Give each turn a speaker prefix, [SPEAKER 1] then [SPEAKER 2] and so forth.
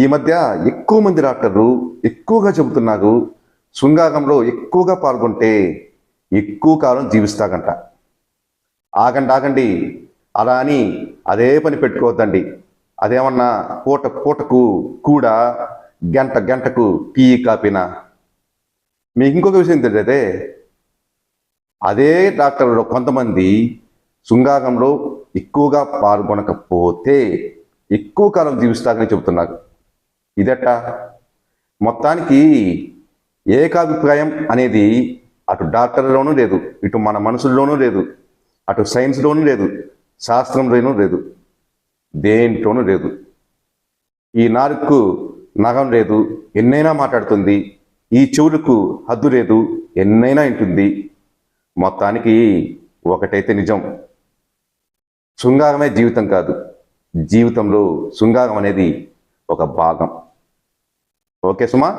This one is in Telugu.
[SPEAKER 1] ఈ మధ్య ఎక్కువ మంది డాక్టర్లు ఎక్కువగా చెబుతున్నారు శృంగారంలో ఎక్కువగా పాల్గొంటే ఎక్కువ కాలం జీవిస్తాగంట ఆగండి ఆగండి అలా అని అదే పని పెట్టుకోవద్దండి. అదేమన్నా పూట పూటకు కూడా గంట గంటకు టీ కాపినా మీకు ఇంకొక విషయం తెలియదే అదే డాక్టర్లు కొంతమంది శృంగాగంలో ఎక్కువగా పాల్గొనకపోతే ఎక్కువ కాలం జీవిస్తాగని చెబుతున్నారు. ఇదట మొత్తానికి ఏకాభిప్రాయం అనేది అటు డాక్టర్లోనూ లేదు ఇటు మన మనసుల్లోనూ లేదు అటు సైన్స్లోనూ లేదు శాస్త్రంలోనూ లేదు దేంట్లోనూ లేదు. ఈ నాలుగుకు నగం లేదు ఎన్నైనా మాట్లాడుతుంది ఈ చెవులకు హద్దు లేదు ఎన్నైనా ఉంటుంది మొత్తానికి ఒకటైతే నిజం శృంగారమే జీవితం కాదు. జీవితంలో శృంగారం అనేది ఒక భాగం. ఓకే సుమా